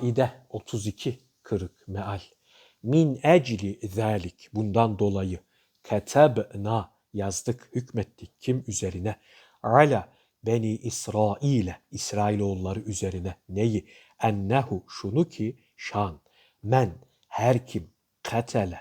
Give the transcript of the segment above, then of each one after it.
Maide 32 kırık meal. Min ecli zalik bundan dolayı ketebna yazdık hükmettik. Kim üzerine? Ala beni İsrail'e İsrailoğulları üzerine neyi? Ennehu şunu ki şan. Men her kim katele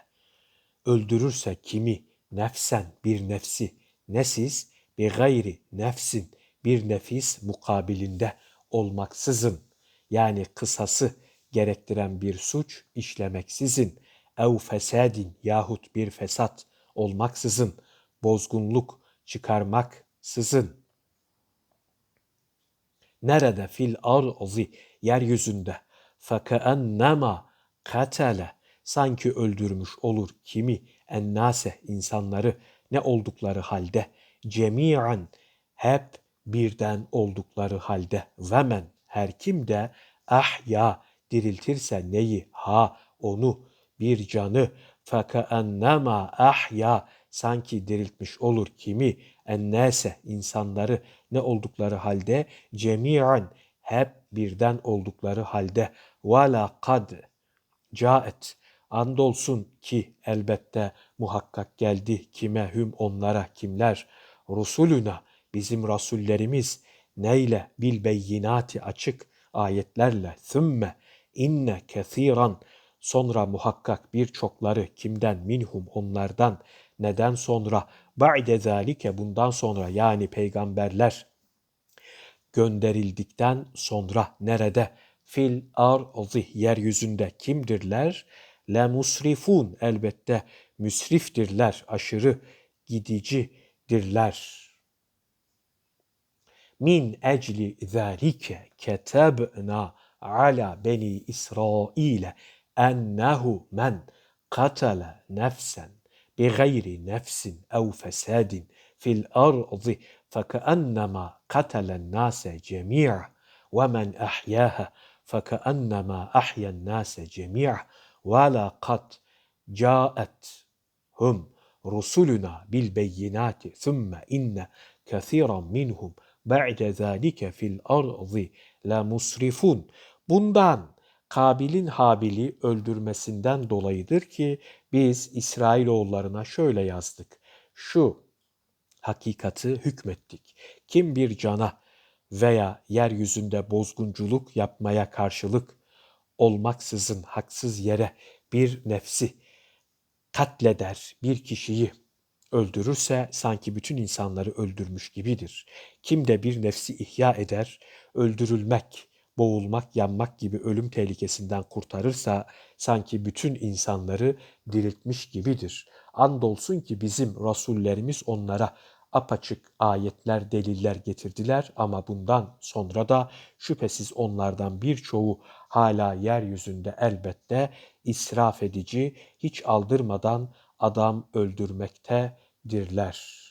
öldürürse kimi? Nefsen bir nefsi. Nesiz bir gayri nefsin bir nefis mukabilinde olmaksızın yani kısası gerektiren bir suç işlemeksizin ev fesadin yahut bir fesat olmaksızın bozgunluk çıkarmaksızın. Nerede fil arzi yeryüzünde? Fekaennema katale sanki öldürmüş olur kimi ennase insanları ne oldukları halde? Cemiyen hep birden oldukları halde. Ve men her kim de ahya diriltirse neyi? Ha onu bir canı. Fekaennema ahya sanki diriltmiş olur kimi? Ennese insanları ne oldukları halde? Cemiyen hep birden oldukları halde. Ve kad caet andolsun ki elbette muhakkak geldi kime hüm onlara kimler? Rusuluna bizim rasullerimiz neyle? Bil beyinati açık ayetlerle. Thümme inne kethiran sonra muhakkak birçokları kimden? Minhum onlardan. Neden sonra? Ba'de zalike bundan sonra. Yani peygamberler gönderildikten sonra nerede? Fil arzi yeryüzünde kimdirler? Le musrifun elbette müsriftirler, aşırı gidicidirler. Min ecli zalike ketebna ala beni İsrail'e ennehu men katale nefsen بغير نفس أو فساد في الأرض فكأنما قتل الناس جميعا ومن أحياها فكأنما أحيا الناس جميعا ولقد جاءتهم رسلنا بالبينات ثم إن كثيرا منهم ba'de zalike fil arzi la musrifun. Bundan Kabil'in Habil'i öldürmesinden dolayıdır ki biz İsrailoğullarına şöyle yazdık. Şu hakikati hükmettik. Kim bir cana veya yeryüzünde bozgunculuk yapmaya karşılık olmaksızın haksız yere bir nefsi katleder bir kişiyi öldürürse sanki bütün insanları öldürmüş gibidir. Kim de bir nefsi ihya eder, öldürülmek, boğulmak, yanmak gibi ölüm tehlikesinden kurtarırsa sanki bütün insanları diriltmiş gibidir. Andolsun ki bizim rasullerimiz onlara apaçık ayetler, deliller getirdiler ama bundan sonra da şüphesiz onlardan birçoğu hala yeryüzünde elbette israf edici, hiç aldırmadan adam öldürmektedirler.''